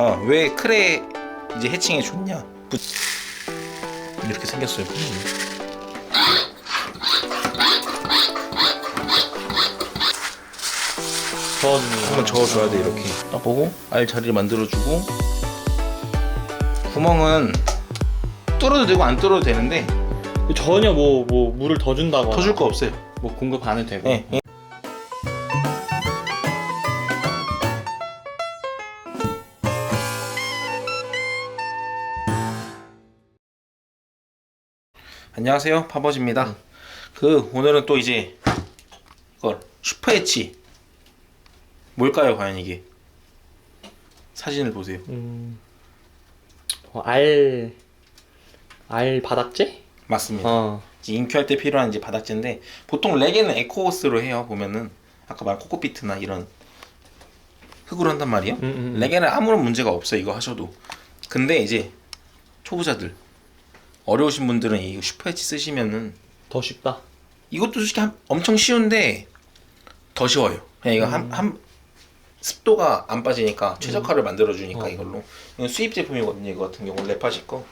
아, 왜 크레 이제 해칭에 좋냐? 부... 이렇게 생겼어요. 한번 저어줘야 돼 이렇게. 딱 보고 알 자리를 만들어주고 구멍은 뚫어도 되고 안 뚫어도 되는데 전혀 뭐, 뭐 물을 더 준다거나 더 줄 거 없어요. 뭐 공급 안 해도 되고 예. 예. 안녕하세요. 파버즈입니다. 그 오늘은 또 이제 이걸 슈퍼 엣지 뭘까요 과연 이게? 사진을 보세요. 음... 어, 알... 알 바닥재? 맞습니다. 어. 인큐할 때 필요한 이제 바닥재인데 보통 레게는 에코호스로 해요 보면은. 아까 말한 코코피트나 이런 흙으로 한단 말이에요. 음, 음, 음. 레게는 아무런 문제가 없어요 이거 하셔도. 근데 이제 초보자들 어려우신 분들은 이 슈퍼 엣지 쓰시면은 더 쉽다. 이것도 솔직히 한- 엄청 쉬운데 더 쉬워요. 그냥 이거 한, 한 습도가 안 빠지니까 최적화를 만들어 주니까 어. 이걸로. 이건 수입 제품이거든요 이거 같은 경우. 랩하실 거.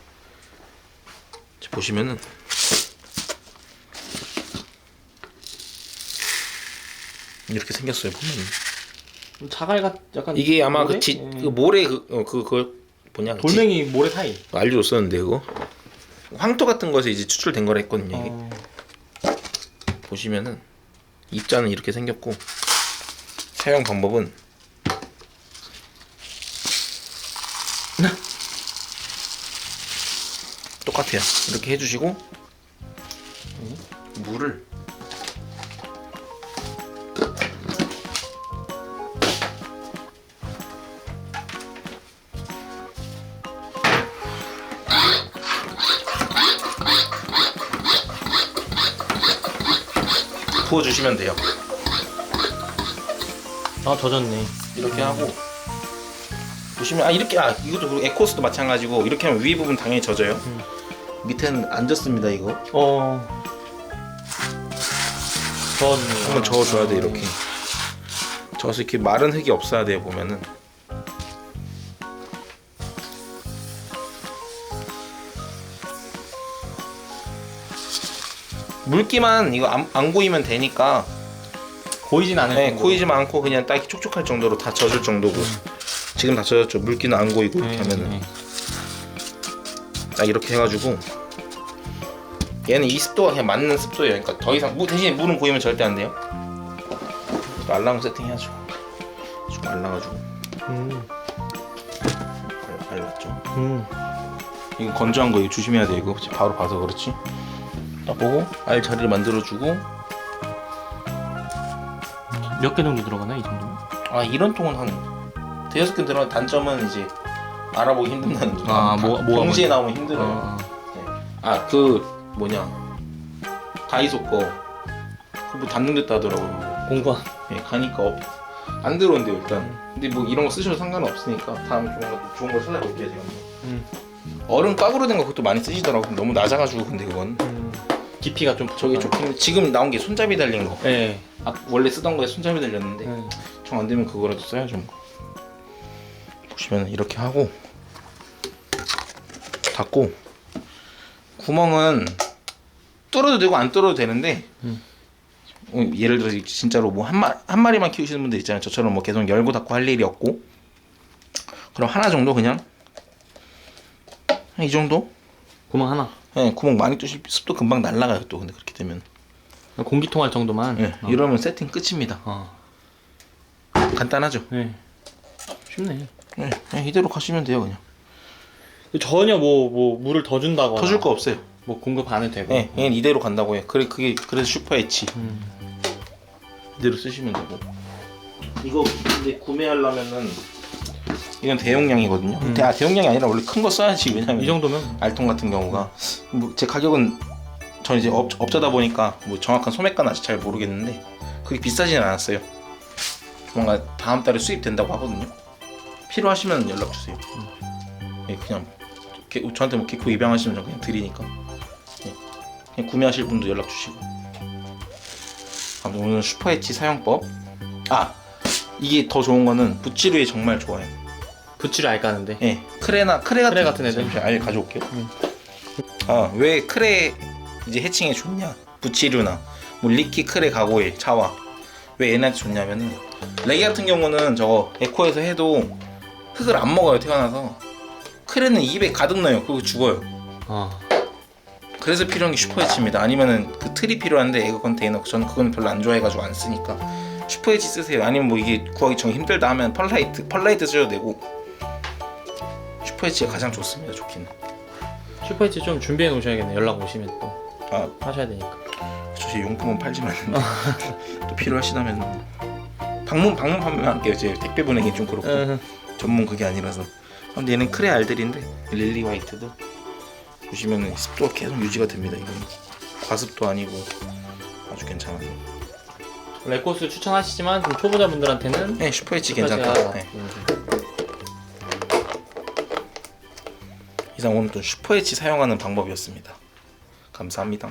자, 보시면은. 이렇게 생겼어요 보면 자갈 같 약간 이게 아마 모래? 그, 지, 예. 그 모래 그, 어, 그, 그 뭐냐 그 지- 돌멩이 모래 사이. 알려줬었는데 그거 황토 같은 것에 이제 추출된 거라 했거든요 이게. 어... 보시면은 입자는 이렇게 생겼고 사용 방법은 똑같아요. 이렇게 해주시고 물을 부어주시면 돼요. 아 젖었네. 이렇게 하고. 보시면 아 이렇게 아 이것도 그리고 에코스도 마찬가지고 이렇게 하면 위 부분 당연히 젖어요. 음. 밑에는 안 젖습니다 이거. 어... 저어주는 한번 저어줘야 돼 이렇게. 저어서 이렇게 마른 흙이 없어야 돼요 보면은 물기만 이거 안, 안 고이면 되니까 고이진 않을 네, 정도로. 고이지만 않고 그냥 딱 촉촉할 정도로 다 젖을 정도고 지금 다 젖었죠 물기는 안 고이고 이렇게 네, 하면은 네. 딱 이렇게 해가지고 얘는 이 습도가 그냥 맞는 습도예요. 그러니까 더 이상 무 대신 물은 고이면 절대 안 돼요. 알람 세팅해야죠. 좀 말라가지고 음. 알- 알랐죠. 음. 이거 건조한 거 이거 조심해야 돼 이거 바로 봐서 그렇지. 딱 보고 알 자리를 만들어주고 몇 개 정도 들어가나 이 정도면? 아 이런 통은 한 대여섯 개 들어간 단점은 이제 알아보기 힘든다는 점. 아, 뭐- 뭐가 동시에. 나오면 힘들어요. 어. 아그 뭐냐 다이소 거 그뭐 닫는댔다 하더라고요. 공부한 예, 가니까 업, 안 들어온대요 일단. 근데 뭐 이런 거 쓰셔도 상관은 없으니까 다음에 좋은 거 좋은 걸 찾아볼게요 제가. 음. 얼음 꽉으로 된 거 그것도 많이 쓰시더라고. 너무 낮아가지고 근데 그건 음. 깊이가 좀 저기. 좁힌 지금 나온 게 손잡이 달린 거. 예. 아, 원래 쓰던 거에 손잡이 달렸는데 네. 정안 되면 그거라도 써야죠. 뭐. 보시면 이렇게 하고 닫고 구멍은 뚫어도 되고 안 뚫어도 되는데 음. 어, 예를 들어 진짜로 뭐 한 마리 한 마리만 키우시는 분들 있잖아요. 저처럼 뭐 계속 열고 닫고 할 일이 없고 그럼 하나 정도 그냥 한이 정도? 구멍 하나. 예, 구멍 많이 뚫실 습도 금방 날라가요 또 근데 그렇게 되면 공기 통 할 정도만. 예, 어. 이러면 세팅 끝입니다. 어. 간단하죠? 네. 쉽네. 예, 그냥 이대로 가시면 돼요 그냥. 전혀 뭐, 뭐 물을 더 준다거나 더 줄 거 없어요. 뭐 공급 안 해도 되고. 예, 그냥 이대로 간다고 해. 그래 그게 그래서 슈퍼 엣지 음. 이대로 쓰시면 되고. 이거 근데 구매하려면은 이건 대용량이거든요. 음. 대, 아, 대용량이 아니라 원래 큰 거 써야지 왜냐면 이 정도면 알통 같은 경우가 뭐 제 가격은 저는 이제 업, 업자다 보니까 뭐 정확한 소매가는 아직 잘 모르겠는데 그게 비싸지는 않았어요. 조만간 다음 달에 수입된다고 하거든요. 필요하시면 연락 주세요. 예, 그냥 게- 저한테 뭐 개코 입양하시면 저 그냥 드리니까 예, 그냥 구매하실 분도 연락 주시고. 아무튼 오늘 슈퍼 엣지 사용법. 아 이게 더 좋은 거는 붓지루에 정말 좋아요. 부치를 알 까는데. 예, 크레나 크레 같은 크레 같은 애들? 잠시만, 알 가져올게요. 응. 아, 왜 크레 이제 해칭에 좋냐? 부치류나 뭐 리키 크레 가고일 차와 왜 얘네한테 좋냐면은 레기 같은 경우는 저거 에코에서 해도 흙을 안 먹어요 태어나서 크레는 입에 가득 넣어요 그리고 죽어요 아, 그래서 필요한 게 슈퍼 해치입니다 아니면은 그 틀이 필요한데 에그 컨테이너 저는 그건 별로 안 좋아해가지고 안 쓰니까 슈퍼 해치 쓰세요 아니면 뭐 이게 구하기 정 힘들다 하면 펄라이트 펄라이트 쓰셔도 되고 슈퍼 해치가 가장 좋습니다 좋기는 슈퍼히트 좀 준비해 놓으셔야겠네. 연락 오시면 또 아 하셔야 되니까. 저 용품은 팔지만 또 필요하시다면 방문 방문 판매할게요. 이제 택배 보내기 좀 그렇고 응. 전문 그게 아니라서. 근데 얘는 크레 알들인데 릴리 화이트도 보시면은 습도가 계속 유지가 됩니다. 이건 과습도 아니고 아주 괜찮아요. 레코스 추천하시지만 좀 초보자분들한테는 네 슈퍼 H 슈퍼히트가 괜찮다. 네. 음, 이상 오늘 또 슈퍼 H 사용하는 방법이었습니다. 감사합니다.